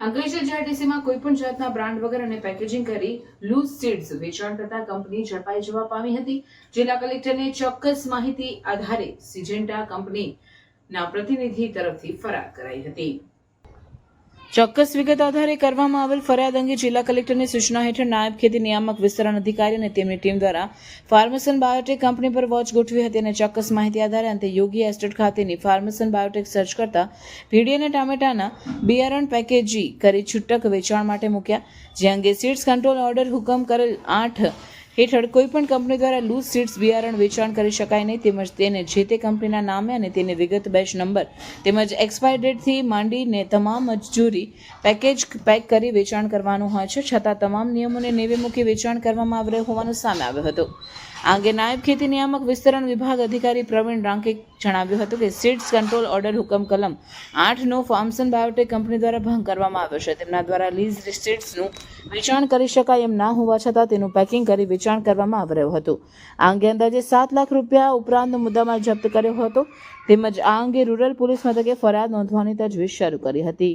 અંકલેશ્વર જીઆરટીસીમાં કોઈ પણ જાતના બ્રાન્ડ વગર અને પેકેજિંગ કરી લૂઝ સીડ્સ વેચાણ કરતા કંપની ઝડપાઈ જવા પામી હતી. જિલ્લા કલેક્ટરને ચોક્કસ માહિતી આધારે સિજેન્ટા કંપનીના પ્રતિનિધિ તરફથી ફરાર કરાઈ હતી. ચોક્કસ વિગત આધારે કરવામાં આવેલ ફરિયાદ અંગે જિલ્લા કલેક્ટરની સૂચના હેઠળ નાયબ ખેતી નિયામક, વિસ્તરણ અધિકારી અને તેમની ટીમ દ્વારા ફાર્મસન બાયોટેક કંપની પર વોચ ગોઠવી હતી અને ચોક્કસ માહિતી આધારે અંતે યોગી એસ્ટેટ ખાતેની ફાર્મસન બાયોટેક સર્ચ કરતા ભીડી અને ટામેટાના બિયારણ પેકેજી કરી છૂટક વેચાણ માટે મૂક્યા. જે અંગે સીડ્સ કંટ્રોલ ઓર્ડર હુકમ કરેલ આઠ હેઠળ કોઈપણ કંપની દ્વારા લૂઝ સીડ્સ બિયારણ વેચાણ કરી શકાય નહીં, તેમજ તેને જે તે કંપનીના નામે અને તેની વિગત બેચ નંબર તેમજ એક્સપાયર ડેટથી માંડીને તમામ મજૂરી પેકેજ પેક કરી વેચાણ કરવાનું હોય છે, છતાં તમામ નિયમોને નેવે મૂકી વેચાણ કરવામાં આવી રહ્યું હોવાનું સામે આવ્યું હતું. આ અંગે નાયબ ખેતી નિયામક વિસ્તરણ વિભાગ અધિકારી પ્રવીણ રાંકે જણાવ્યું હતું કે સીડ્સ કંટ્રોલ ઓર્ડર હુકમ કલમ આઠનો ફાર્મસન બાયોટેક કંપની દ્વારા ભંગ કરવામાં આવ્યો છે. તેમના દ્વારા લીઝ સીડ્સનું વેચાણ કરી શકાય એમ ના હોવા છતાં તેનું પેકિંગ કરી વેચાણ કરવામાં આવી રહ્યું હતું. આ અંગે અંદાજે સાત લાખ રૂપિયા ઉપરાંતનો મુદ્દામાં જપ્ત કર્યો હતો. તેમજ આ અંગે રૂરલ પોલીસ મથકે ફરિયાદ નોંધવાની તજવીજ શરૂ કરી હતી.